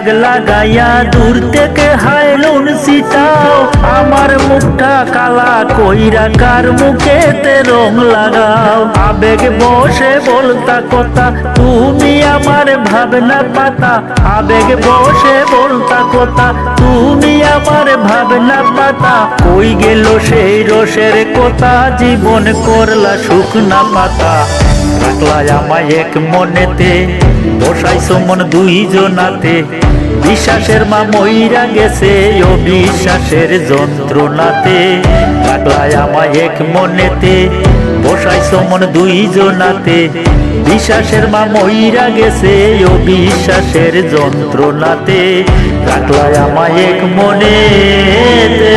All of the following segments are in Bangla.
দাগ লাগাইয়া দূর থেকে হাইলুন সিটাও আমার মুখটা কালা কইরা কার মুখেতে রং লাগাও। আবেগ বসে বলতা কথা, তুমি আমার ভাবনা পাতা। আবেগ বসে বলতা কথা, তুমি আমার ভাবনা পাতা। কই গেল সেই রসের কথা, জীবন করলা শুকনা পাতা। আমায় এক মনেতে বসাইছো মন দুইজনাতে। বিশ্বাসের মা মইরা গেছে ও বিশ্বাসের যন্ত্রণাতে। রাখলায় আমায় এক মনেতে বসাইছো মন দুইজনাতে। বিশ্বাসের মা মইরা গেছে ও বিশ্বাসের যন্ত্রণাতে। রাখলায় আমায় এক মনেতে।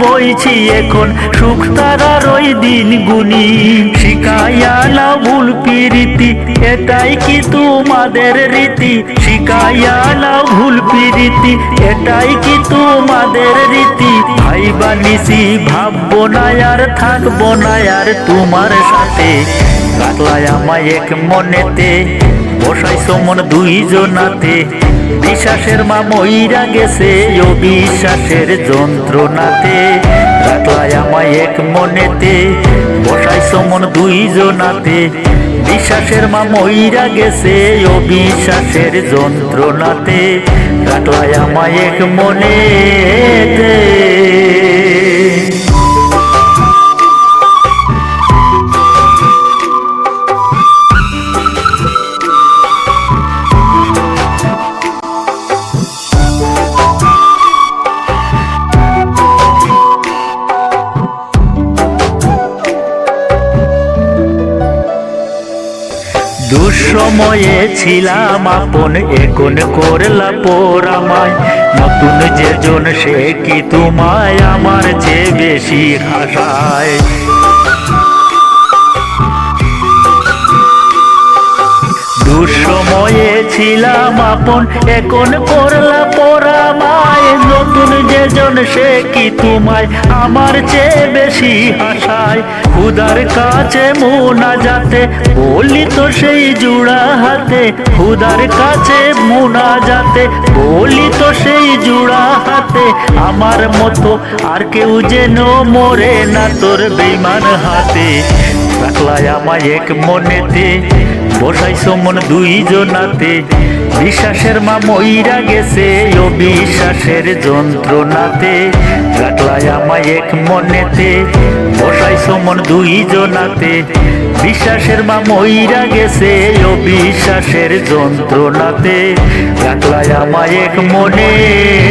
বইছি এখন। সুখ তারার ওই দিন গুনি শিকাইয়া না ভুল পিরিতি, এটাই কি তোমাদের রীতি? শিকাইয়া না ভুল পিরিতি, এটাই কি তোমাদের রীতি? ভাই বানিসি ভাববো না আর থাকব না আর তোমার সাথে। রাখলায় আমায় এক মনেতে, বসাইছো মন দুইজনাতে। বিশ্বাসের মা মইরা গেছে ও বিশ্বাসের যন্ত্রণাতে। রাখলায় আমায় এক মনেতে বসাই সমন দুইজনাতে। বিশ্বাসের মা মইরা গেছে ও বিশ্বাসের যন্ত্রণাতে। রাখলায় আমায় এক মনেতে দুঃসময়ে ছিলাম আপন এখন করলা পোড়ামায়। নতুন যে জন সে কি তোমায় আমার চেয়ে বেশি হাসায় ছিলাম আপন, এখন করলা পোরামায় নতুন যেজন সে কি তোমায়? আমার চেয়ে বেশি হাসায়। খুদার কাছে মুনা যাতে, বলি তো সেই জুড়া হাতে। খুদার কাছে মুনা যাতে, বলি তো সেই জুড়া হাতে। আমার মতো আর কেউ যেন মরে না তোর বেইমান হাতে। রাখলায় আমায় এক মনেতে বসাইছো মন দুইজনাতে বিশ্বাসের মা মইরা গেছে ও বিশ্বাসের যন্ত্রণাতে। রাখলায় আমায় এক মনেতে। বসাইছো মন দুইজনাতে বিশ্বাসের মা মইরা গেছে ও বিশ্বাসের যন্ত্রণাতে। রাখলায় আমায় এক মনেতে